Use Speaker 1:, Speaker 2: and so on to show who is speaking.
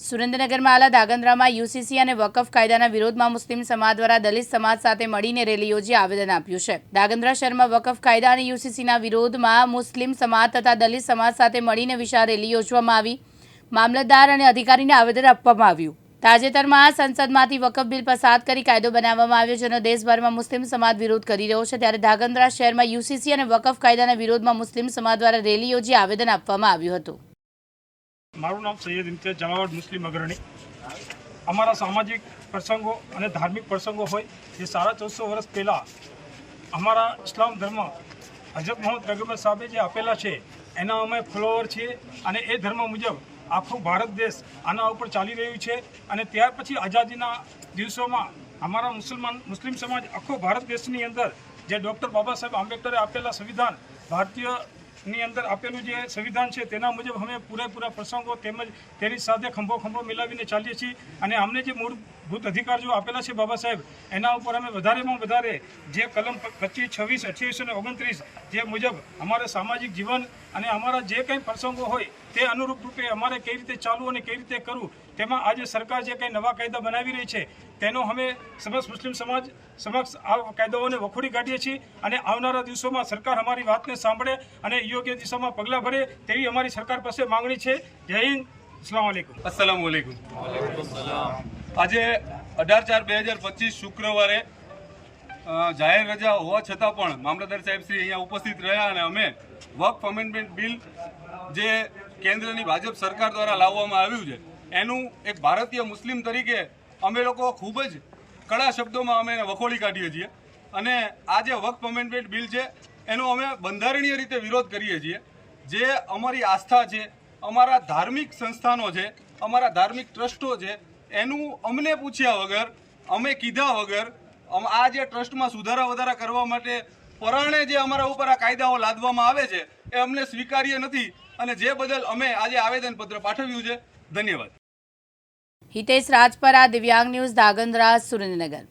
Speaker 1: સુરેન્દ્રનગરમાં આલા દાગંદ્રામાં યુસીસી અને વકફ કાયદાના વિરોધમાં મુસ્લિમ સમાજ દ્વારા દલિત સમાજ સાથે મળીને રેલી યોજી આવેદન આપ્યું છે. દાગંદ્રા શહેરમાં વકફ કાયદા અને યુસીસીના વિરોધમાં મુસ્લિમ સમાજ તથા દલિત સમાજ સાથે મળીને વિશાળ રેલી યોજવામાં આવી. મામલતદાર અને અધિકારીને આવેદન આપવામાં આવ્યું. તાજેતરમાં સંસદમાંથી વકફ બિલ પસાર કરી કાયદો બનાવવામાં આવ્યો જેનો દેશભરમાં મુસ્લિમ સમાજ વિરોધ કરી રહ્યો છે. ત્યારે ધાગંદ્રા શહેરમાં યુસીસી અને વકફ કાયદાના વિરોધમાં મુસ્લિમ સમાજ દ્વારા રેલી યોજી આવેદન આપવામાં આવ્યું હતું.
Speaker 2: મારું નામ સૈયદ ઇમ્તિયાઝ જલાવડ મુસ્લિમ અગ્રણી. અમારા સામાજિક પ્રસંગો અને ધાર્મિક પ્રસંગો હોય એ સાડા ચૌદસો વર્ષ પહેલાં અમારા ઇસ્લામ ધર્મ હજરત મોહમ્મદ પૈગમ્બર સાહેબે જે આપેલા છે, એના અમે ફોલોવર છીએ અને એ ધર્મ મુજબ આખો ભારત દેશ આના ઉપર ચાલી રહ્યું છે અને ત્યાર પછી આઝાદીના દિવસોમાં અમારા મુસલમાન, મુસ્લિમ સમાજ આખો ભારત દેશની અંદર જે ડૉક્ટર બાબા સાહેબ આંબેડકરે આપેલા સંવિધાન ભારતીય ની અંદર આપેલું જે સંવિધાન છે તેના મુજબ અમે પૂરેપૂરા પ્રસંગો તેમજ તેની સાથે ખંભો ખંભો મિલાવીને ચાલીએ છીએ. અને અમને જે મૂળભૂત અધિકાર જો આપેલા છે બાબા સાહેબ, એના ઉપર અમે વધારેમાં વધારે જે કલમ પચીસ, છવ્વીસ, અઠ્યાવીસ અને ઓગણત્રીસ જે મુજબ અમારા સામાજિક જીવન અને અમારા જે કંઈ પ્રસંગો હોય તે અનુરૂપ રૂપે અમારે કઈ રીતે ચાલવું અને કઈ રીતે કરવું, તેમાં આજે સરકાર જે કંઈ નવા કાયદા બનાવી રહી છે, તેનો અમે સમસ્ત મુસ્લિમ સમાજ સમક્ષ આ કાયદાઓને વખોડી કાઢીએ છીએ અને આવનારા દિવસોમાં સરકાર અમારી વાતને સાંભળે અને યોગ્ય દિશામાં પગલાં ભરે તેવી અમારી સરકાર પાસે માંગણી છે. જય હિન્દ. અસલામ વાલેકુમ.
Speaker 3: અસલામ આજે અઢાર ચાર બે હજાર પચીસ શુક્રવારે જાહેર રજા હોવા છતાં પણ મામલતદાર સાહેબ શ્રી અહીંયા ઉપસ્થિત રહ્યા અને અમે વર્ક અમેન્ડમેન્ટ બિલ જે કેન્દ્રની ભાજપ સરકાર દ્વારા લાવવામાં આવ્યું છે, એનું એક ભારતીય મુસ્લિમ તરીકે અમે લોકો ખૂબ જ કડા શબ્દોમાં અમે એને વખોડી કાઢીએ છીએ અને આ જે વક્ફ અમેન્ડમેન્ટ બિલ છે, એનો અમે બંધારણીય રીતે વિરોધ કરીએ છીએ. જે અમારી આસ્થા છે, અમારા ધાર્મિક સંસ્થાનો છે, અમારા ધાર્મિક ટ્રસ્ટો છે, એનું અમને પૂછ્યા વગર, અમે કીધા વગર આ જે ટ્રસ્ટમાં સુધારા વધારા કરવા માટે પરાણે જે અમારા ઉપર આ કાયદાઓ લાદવામાં આવે છે, એ અમને સ્વીકાર્ય નથી અને જે બદલ અમે આજે આવેદનપત્ર પાઠવ્યું છે, ધન્યવાદ.
Speaker 1: હિતેશ રાજપરા દિવ્યાંગ ન્યૂઝ ધાગંદ્રા સુરેન્દ્રનગર.